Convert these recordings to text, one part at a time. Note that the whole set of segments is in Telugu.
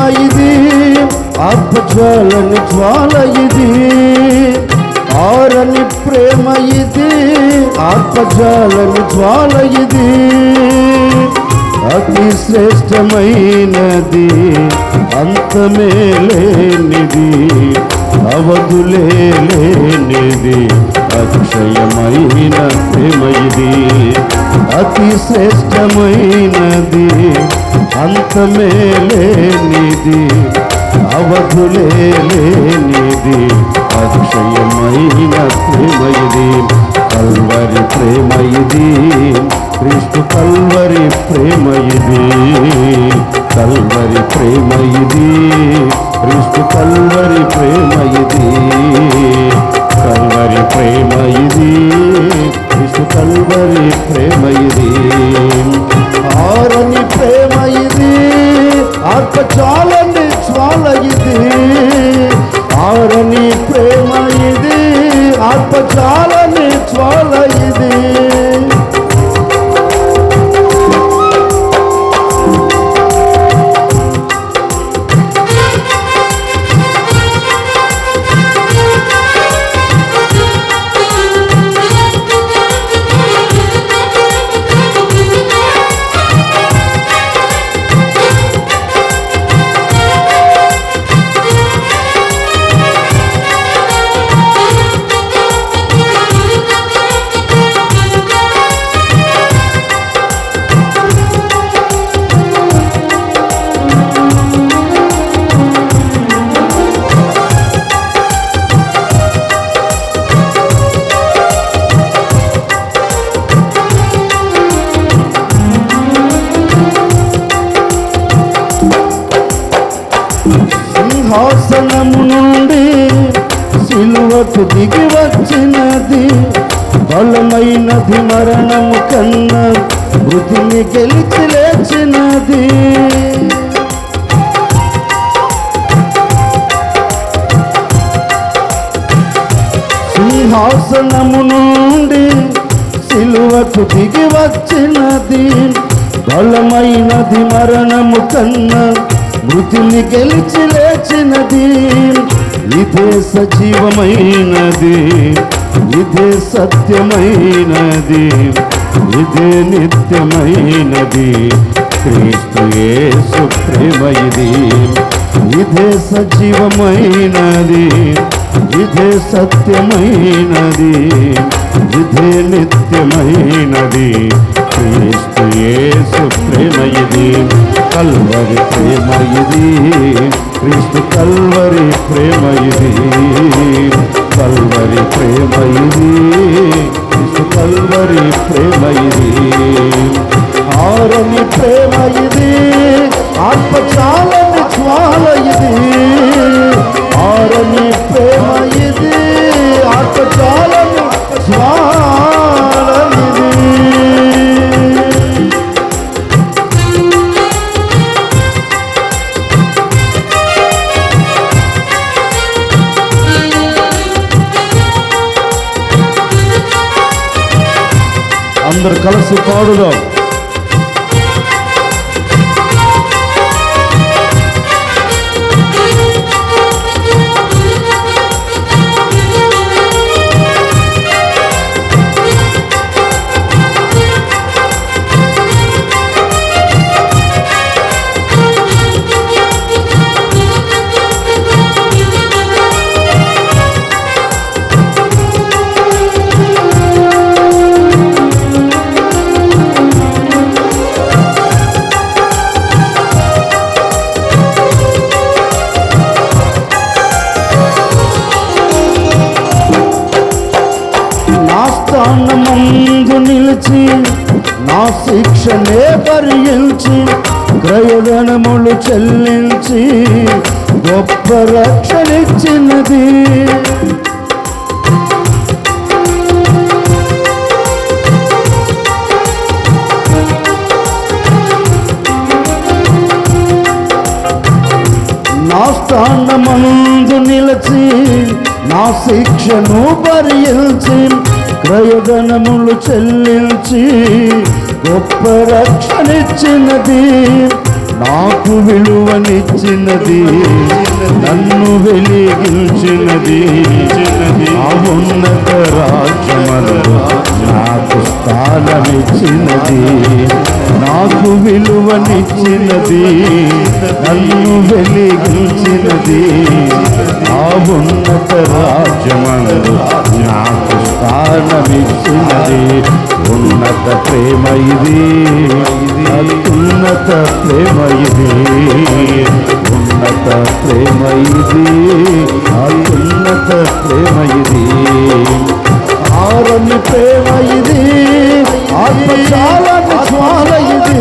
ఇది ఆత్మజ్వాలని జ్వాల ఇది. ఆరని ప్రేమ ఇది ఆత్మజాలని జ్వాల ఇది. అతి శ్రేష్టమైనది అంతమే లేనిది అవధులే లేనిది అక్షయమైన ప్రేమ ఇది. అతి శ్రేష్టమైనది అంతమే లేనిది అవధులే లేనిది అక్షయమైన ప్రేమ ఇది కల్వరి ప్రేమ ఇది క్రీస్తు కల్వరి ప్రేమ ఇది కల్వరి ప్రేమ ఇది సిలువకు దిగి వచ్చినది బలమైనది మరణము కన్నా మృతిని గెలిచి లేచినది. సింహాసనము నుండి సిలువకు దిగి వచ్చినది బలమైనది మరణము కన్నా మృతిని గెలిచి లేచినది. ఇదే సజీవమైనది ఇదే సత్యమైనది ఇదే నిత్యమైనది. క్రీస్తు యేసు ప్రేమ ఇది. ఇదే సజీవమైనది ఇదే సత్యమైనది. ఇదే నిత్యమైనది. క్రీస్తు యేసు ప్రేమ ఇది కల్వరి ప్రేమ ఇది క్రీస్తు కల్వరి ప్రేమ ఇది కల్వరి ప్రేమ ఇది క్రీస్తు కల్వరి ప్రేమ ఇది ఆరని ప్రేమ ఇది ఆత్మచాలని జ్వాల ఇది ఆరని ప్రేమ ఇది ఆత్మచాలని అందరు కలిసి పాడుదాం శిక్షనే భరించి క్రయధనములు చెల్లించి గొప్ప రక్షణిచ్చినది. నా స్థానమందు నిలచి నా శిక్షను భరించి క్రయధనములు చెల్లించి గొప్ప రక్షణిచ్చినది నాకు విలువనిచ్చినది నన్ను వెలిగించినది. ఆ ఉన్నత రాజ్యమందు నాకు స్థానమిచ్చినది నాకు విలువనిచ్చినది నన్ను వెలిగించినది ఆ ఉన్నత రాజ్యమందు నాకు స్థానమిచ్చినది. ఉన్నత ప్రేమ ఇది ఉన్నత ప్రేమ ఇది ఉన్నత ప్రేమ ఇది ఉన్నత ప్రేమ ఇది. ఆరని ప్రేమ ఇది ఆత్మచాలని జ్వాల ఇది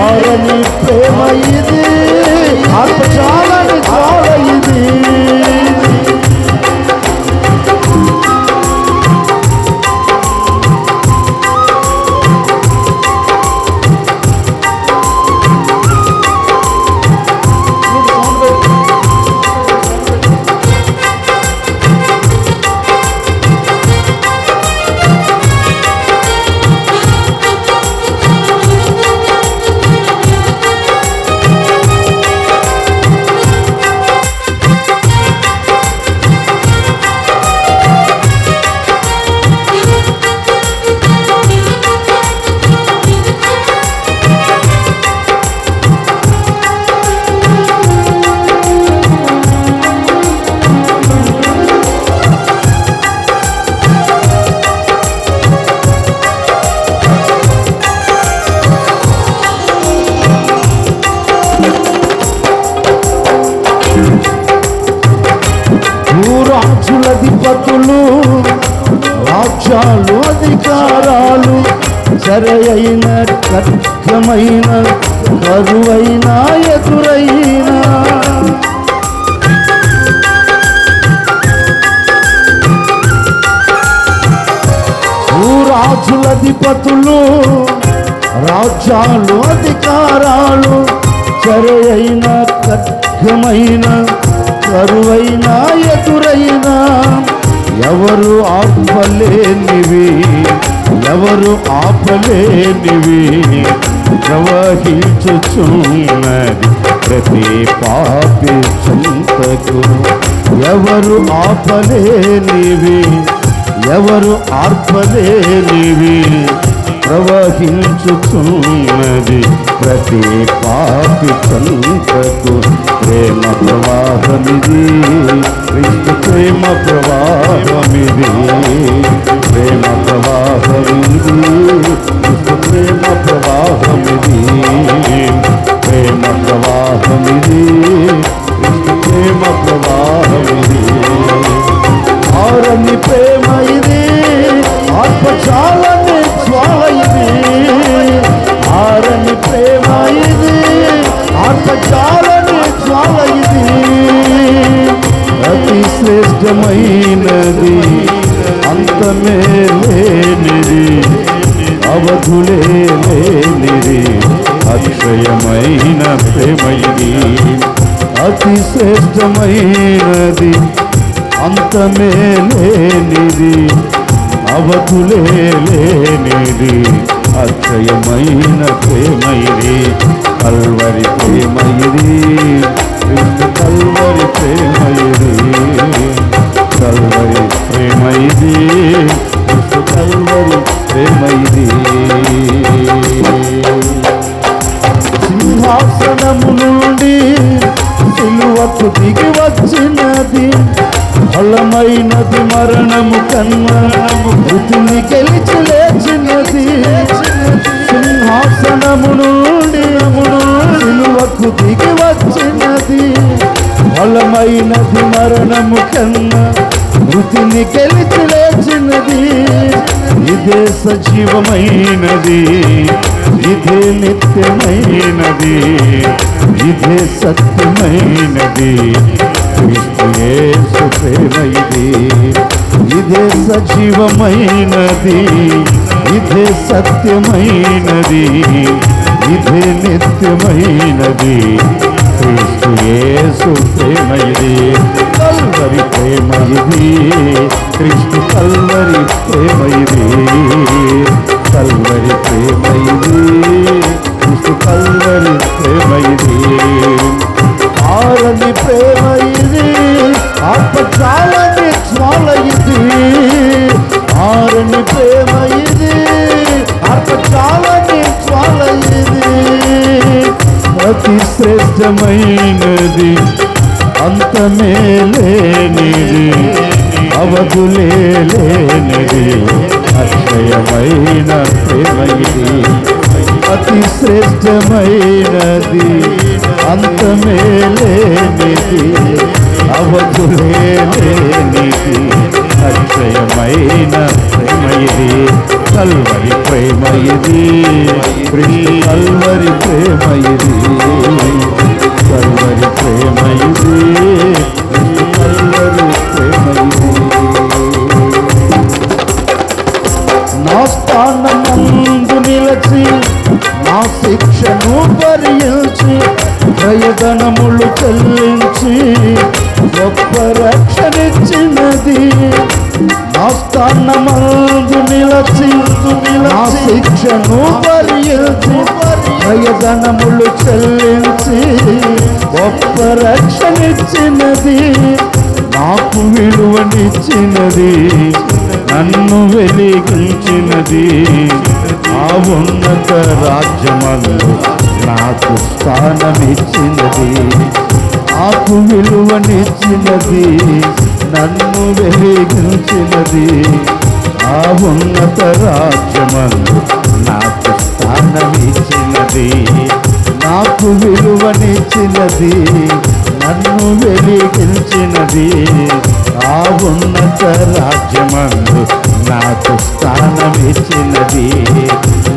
ఆరని ప్రేమ ఇది ఆత్మచాలని జ్వాల భూరాజులధిపతులు రాజ్యాలు అధికారాలు సరైన కష్టమైన కరువైన ఎదురైన. రాజులధిపతులు రాజ్యాలు అధికారాలు సరైన కష్టమైన కరువైన ఎదురైనా. ఎవరు ఆపలేనివి ఎవరు ఆపలేనివి ప్రవహించుచున్నది ప్రతి పాపి చింతకు ఎవరు ఆపలేనివి ఎవరు ఆర్పలేనివి ప్రవహించుతున్నది ప్రతి పాపి చంతకు ప్రేమ ప్రవాహమిది. కృష్ణ ప్రేమ ప్రవాహమిది. ప్రేమ ప్రవాహమిది. కృష్ణ ప్రేమ ప్రవాహమిది. ప్రేమ ప్రవాహమిది. కృష్ణ ప్రేమ ప్రవాహమిది. ఆరని ప్రేమ ఇది. ఆత్మ చాలా శ్రేష్టమైనది అంతమే లేనిది అవధులే లేనిది అక్షయమైన ప్రేమ ఇది అతి శ్రేష్టమైనది అంతమే లేనిది అవధులే లేనిది అక్షయమైన ప్రేమ కల్వరి ప్రేమ కల్వరి ప్రేమ కల్వరి ప్రేమ ఇది కల్వరి ప్రేమ ఇది సింహాసనము నుండి సిలువకు దిగి వచ్చినది ఫలమైనది మరణము సజీవమైనది ఇదే నిత్యమైనది ఇదే సత్యమైనది క్రీస్తు యేసు ప్రేమ ఇది ఇదే సజీవమైనది ఇదే సత్యమైనది ఇదే నిత్యమైనది క్రీస్తు యేసు ప్రేమ ఇది కల్వరి ప్రేమ ఇది కృష్ణ కల్వరి ప్రేమ ఇది కల్వరి ప్రేమ ఇది కృష్ణ కల్వరి ప్రేమ ఇది ఆరని ప్రేమ ఇది ఆత్మ చాలని జ్వాల ఇది ఆరని ప్రేమ ఇది ఆత్మ చాలని జ్వాల ఇది అతి శ్రేష్టమైనది అంతమేలేనిది అవధులేనిది అక్షయమైన ప్రేమ అతి శ్రేష్టమైనది అంతమేలేనిది అవధులేనిది అక్షయమైన ప్రేమ కల్వరి ప్రేమ కల్వరి ప్రేమ కల్వరి ప్రేమ ఇది క్రీస్తు కల్వరి ప్రేమ నా స్థానమందు నిలచి నా శిక్షను భరించి ప్రయతనములు చెల్లించి గొప్ప రక్షణిచ్చినది. నా స్థానమందు నిలచి నా శిక్షను భరించి ప్రయతనములు చెల్లించి గొప్ప రక్షణిచ్చినది నాకు విలువనిచ్చినది నన్ను వెలిగించినది ఆ ఉన్నత రాజ్యమందు నాకు స్థానమిచ్చినది నాకు విలువనిచ్చినది నన్ను వెలిగించినది ఆ ఉన్నత రాజ్యమందు నాకు స్థానమిచ్చినది నాకు విలువనిచ్చినది నన్ను వెలిగించినది ఆ ఉన్నత రాజ్యమందు నాకు స్థానమిచ్చినది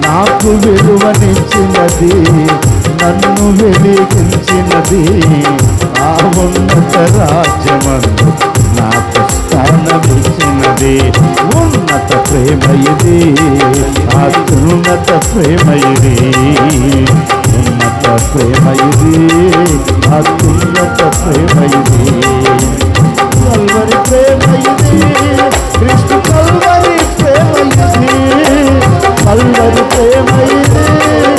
నాకు విలువనిచ్చినది నన్ను వెలిగించినది ఆ ఉన్నత రాజ్యమందు నాకు ఉన్నత ప్రేమ ఇది అత్యున్నత ప్రేమ ఇది ఉన్నత ప్రేమ ఇది అత్యున్నత ప్రేమ ఇది కల్వరి ప్రేమ ఇది కృష్ణ కల్వరి ప్రేమ ఇది కల్వరి ప్రేమ ఇది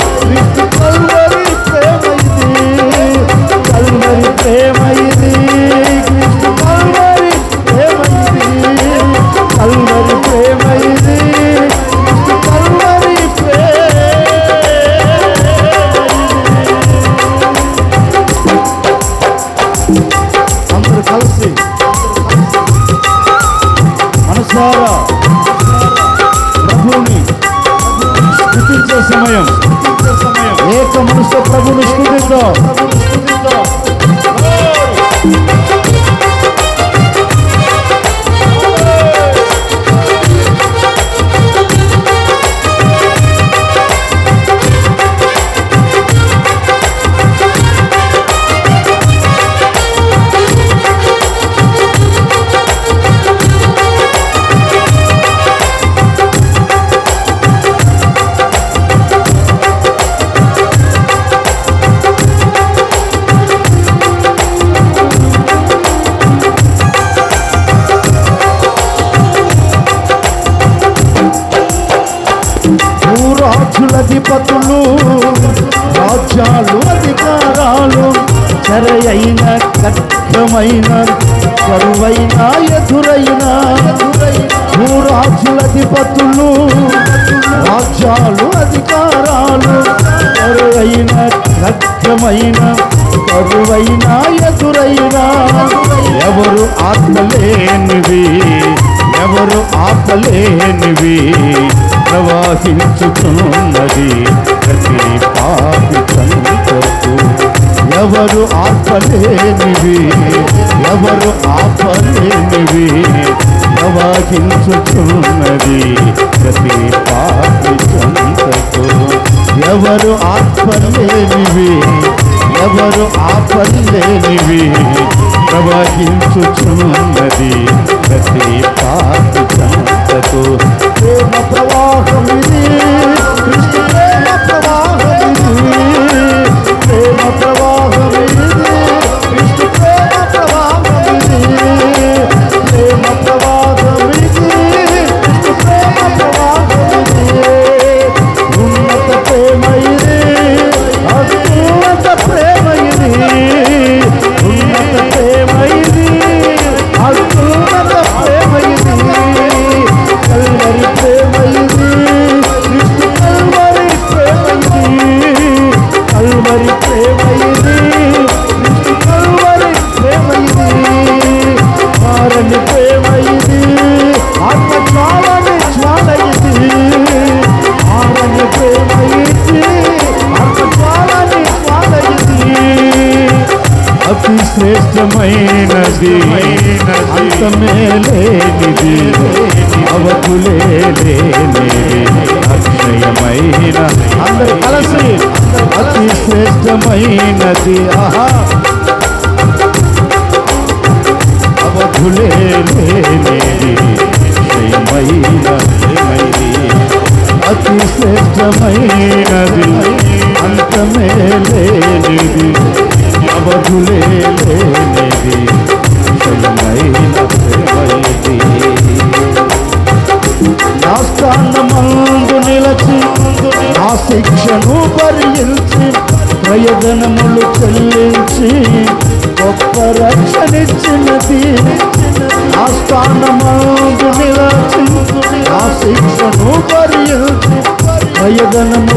కట్టమైన కరువైన ఎదురైన భూరాజులధిపతులు రాజ్యాలు అధికారాలు కరువైన కట్టమైన కరువైన ఎదురైన ఎవరు ఆత్మలేనివి ఎవరు ఆపలేనివి ప్రవాసించుతున్నది ప్రతి పాపి ఎవరు ఆపలేనివి ఎవరు ఆపలేనివి ప్రవాహించుతున్నది ప్రతి పాపి ఎవరు ఆపలేనివి ఎవరు ఆపలేనివి ప్రవహించుచున్నది ప్రతి పాపి సంతకు ప్రేమ ప్రవాహం ఇది కృష్ణ ప్రేమ ప్రవాహం ఇది ప్రవాహమే हँसी आहा। నందనము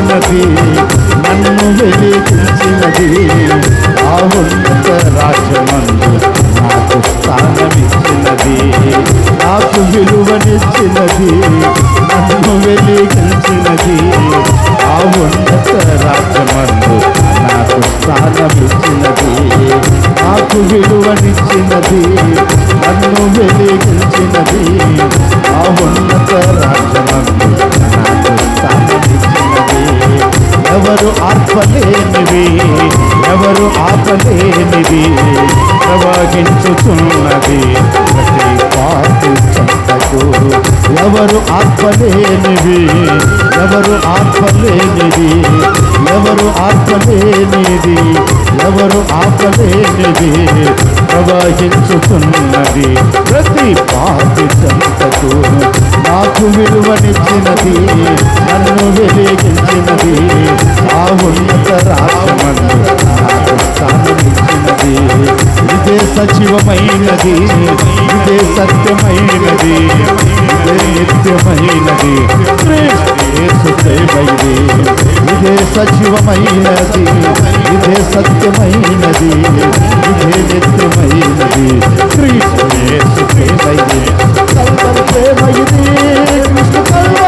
নবী ఆపలేనిది ఎవరు ఆపలేనిది ఎవరు ఆపలేనిది ప్రవహించుతున్నది. ప్రతి పాటి చంతకు నాకు విలువనిచ్చినది నన్ను వెలిగించినది ఆ ఉన్నత రామను స్థానమిచ్చినది ఇదే సచివమైనది. ఇదే సత్యమైనది. ఇదే నిత్యమైనది. సుదేవైది ఇదే సజీవమైనది ఇదే సత్యమైనది. ఇదే నిత్యమైనది. కృష్ణేశు ప్రేమైది ప్రేమైది కృష్ణ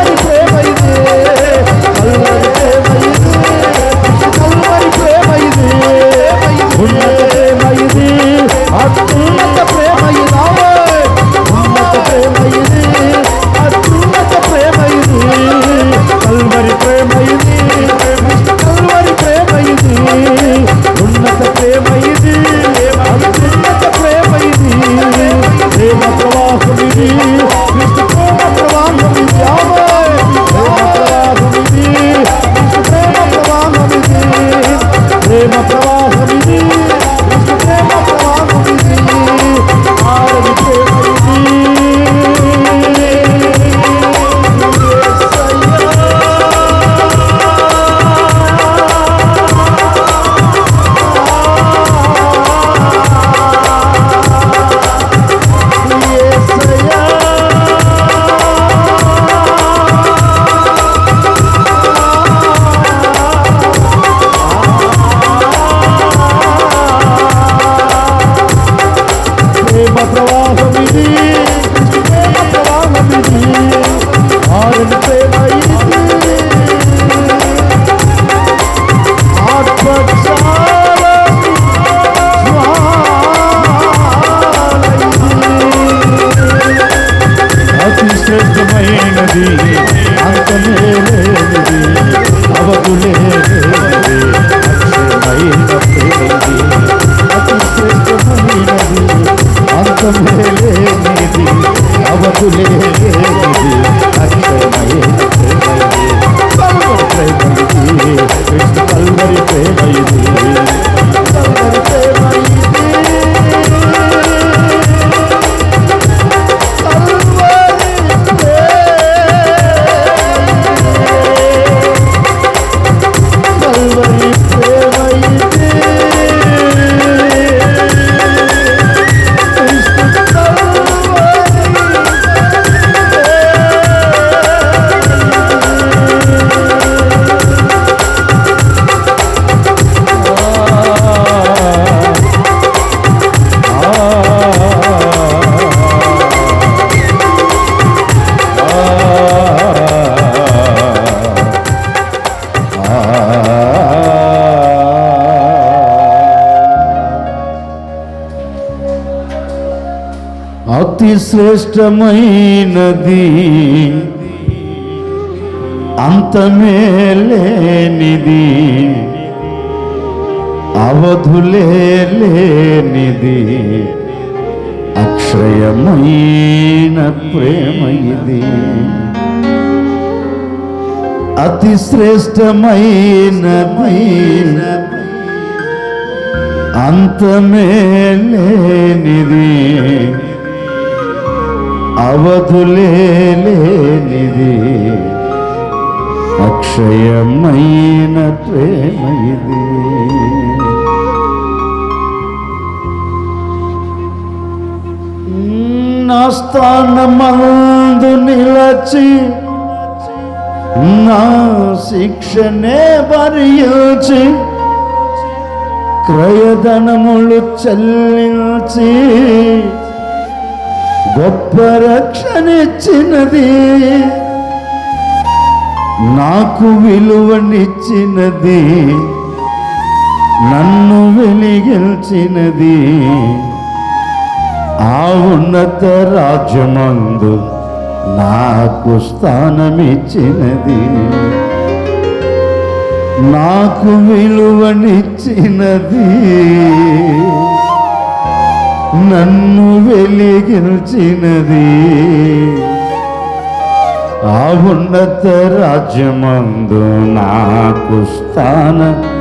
అతి శ్రేష్టమైనది. అంతమే లేనిది. అవధులే లేనిది. అక్షయమైన ప్రేమ ఇది. అతి శ్రేష్టమైనది. అంతమే అవధులేనిది అక్షయమైన ప్రేమ ఇది నా స్థానమందు నిలచి నా శిక్షనే భరించి క్రయధనములు చెల్లించి గొప్ప రక్షణిచ్చినది నాకు విలువనిచ్చినది. నన్ను వెలిగించినది. ఆ ఉన్నత రాజ్యమందు నాకు స్థానమిచ్చినది. నాకు విలువనిచ్చినది. నన్ను వెలిగించినది. ఆ ఉన్నత రాజ్యమందు నాకు స్థానమిచ్చినది.